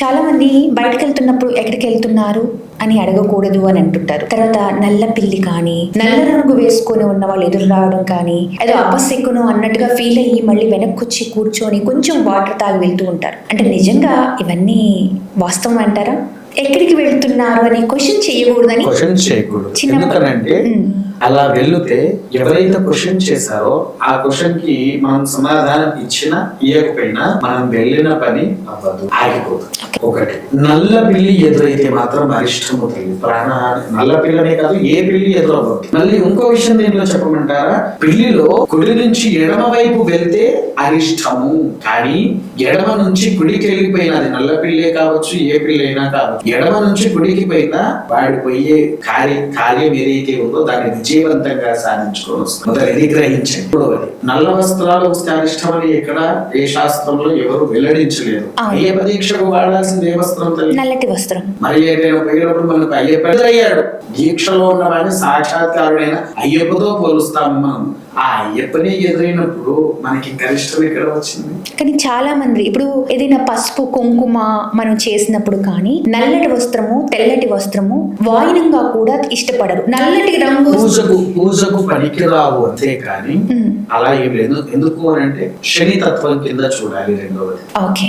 చాలా మంది బయటకు వెళ్తున్నప్పుడు ఎక్కడికి వెళ్తున్నారు అని అడగకూడదు అని అంటుంటారు. తర్వాత నల్ల పిల్లి కానీ నల్ల రంగు వేసుకొని ఉన్న వాళ్ళు ఎదురు రావడం కానీ ఏదో అపశకును అన్నట్టుగా ఫీల్ అయ్యి మళ్ళీ వెనక్కి వచ్చి కూర్చొని కొంచెం వాటర్ తాగి వెళ్తూ ఉంటారు. అంటే నిజంగా ఇవన్నీ వాస్తవం అంటారా? ఎక్కడికి వెళ్తున్నారు అని క్వశ్చన్ చేయకూడదని క్వశ్చన్ చేయకూడదు. ఎందుకనంటే. అలా వెళ్తే ఎవరైతే క్వశ్చన్ చేశారో ఆ క్వశ్చన్కి మనం సమాధానం ఇచ్చినా ఇవ్వకపోయినా మనం వెళ్ళిన పని అవ్వదు ఆగిపోతుంది. ఒకటి. నల్ల పిల్లి ఎదురైతే మాత్రం అరిష్టమవుతుంది ప్రాణహాని నల్ల పిల్లనే కాదు ఏ పిల్లి ఎదురవ్వదు. మళ్ళీ ఇంకో విషయం దీంట్లో చెప్పమంటారా? పిల్లిలో కుడి నుంచి ఎడమ వైపు వెళ్తే అరిష్టము. కానీ ఎడమ నుంచి కుడికి వెళ్ళిపోయిన అది నల్ల పిల్లే కావచ్చు ఏ పిల్లి అయినా కావచ్చు ఎడమ నుంచి కుడికి పోయినా వాడి పోయే కార్య కార్యం ఏదైతే ఉందో దాన్ని విజయవంతంగా మొదలు ఇది గ్రహించండి. ఇప్పుడు నల్ల వస్త్రాలు వస్తే ఎక్కడ ఏ శాస్త్రంలో ఎవరు వెల్లడించలేదు. ఏ పరీక్షకు వాడాల్సింది ఏ వస్త్రం నల్లటి వస్త్రం. మరి ఏదైనా పోయినప్పుడు మనకు అయ్యప్ప ఎదురయ్యాడు దీక్షలో ఉన్నవాడిని సాక్షాత్కారుడైన అయ్యప్పతో పోలుస్తాము మనం. ఆ అయ్యప్పనే ఎదురైనప్పుడు మనకి గరిష్టం ఎక్కడ వచ్చింది? కానీ చాలా మంది ఇప్పుడు ఏదైనా పసుపు కుంకుమ మనం చేసినప్పుడు కానీ నల్లటి వస్త్రము తెల్లటి వస్త్రము వాయినంగా కూడా ఇష్టపడరు. నల్లటి రంగు పూజకు పూజకు పనికిరావు అంతే కానీ. అలా ఏం లేదు. ఎందుకు అని అంటే శని తత్వం కింద చూడాలి రెండవది. ఓకే.